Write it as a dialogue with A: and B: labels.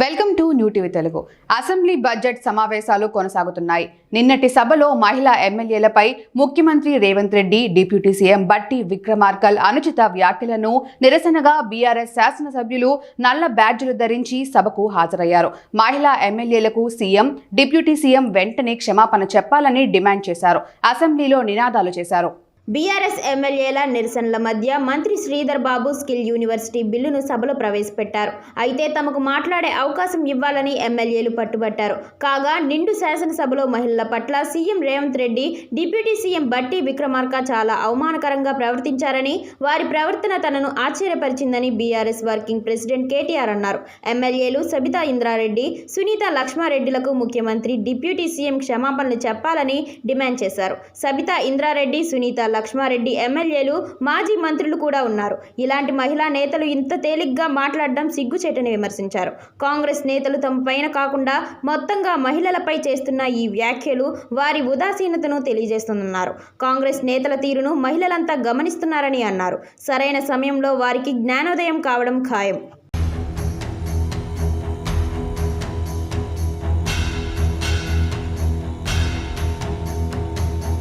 A: Welcome to new TV Telugu. Assembly budget సమావేశాలు కొనసాగుతున్నాయి. నిన్నటి సభలో మహిళా ఎమ్మెల్యేలపై ముఖ్యమంత్రి రేవంత్ రెడ్డి డిప్యూటీ సీఎం బట్టి విక్రమార్కల్ అనుచిత వ్యాఖ్యలను నిరసనగా బీఆర్ఎస్ శాసనసభ్యులు నల్ల బ్యాడ్జీలు ధరించి సభకు హాజరయ్యారు. మహిళా ఎమ్మెల్యేలకు సీఎం డిప్యూటీ సీఎం వెంటనే క్షమాపణ చెప్పాలని డిమాండ్ చేశారు. అసెంబ్లీలో నినాదాలు చేశారు.
B: బీఆర్ఎస్ ఎమ్మెల్యేల నిరసనల మధ్య మంత్రి శ్రీధర్ బాబు స్కిల్ యూనివర్సిటీ బిల్లును సభలో ప్రవేశపెట్టారు. అయితే తమకు మాట్లాడే అవకాశం ఇవ్వాలని ఎమ్మెల్యేలు పట్టుబట్టారు. కాగా నిండు శాసనసభలో మహిళల పట్ల CM Revanth Reddy deputy CM Bhatti Vikramarka చాలా అవమానకరంగా ప్రవర్తించారని వారి ప్రవర్తన తనను ఆశ్చర్యపరిచిందని బీఆర్ఎస్ వర్కింగ్ ప్రెసిడెంట్ కేటీఆర్ అన్నారు. ఎమ్మెల్యేలు సబితా ఇంద్రారెడ్డి సునీత లక్ష్మారెడ్డిలకు ముఖ్యమంత్రి డిప్యూటీ సీఎం క్షమాపణలు చెప్పాలని డిమాండ్ చేశారు. సబితా ఇంద్రారెడ్డి సునీత లక్ష్మారెడ్డి ఎమ్మెల్యేలు మాజీ మంత్రులు కూడా ఉన్నారు. ఇలాంటి మహిళా నేతలు ఇంత తేలిగ్గా మాట్లాడడం సిగ్గుచేటని విమర్శించారు. కాంగ్రెస్ నేతలు తమ పైన కాకుండా మొత్తంగా మహిళలపై చేస్తున్న ఈ వ్యాఖ్యలు వారి ఉదాసీనతను తెలియజేస్తున్నారు కాంగ్రెస్ నేతల తీరును మహిళలంతా గమనిస్తున్నారని అన్నారు. సరైన సమయంలో వారికి జ్ఞానోదయం కావడం ఖాయం.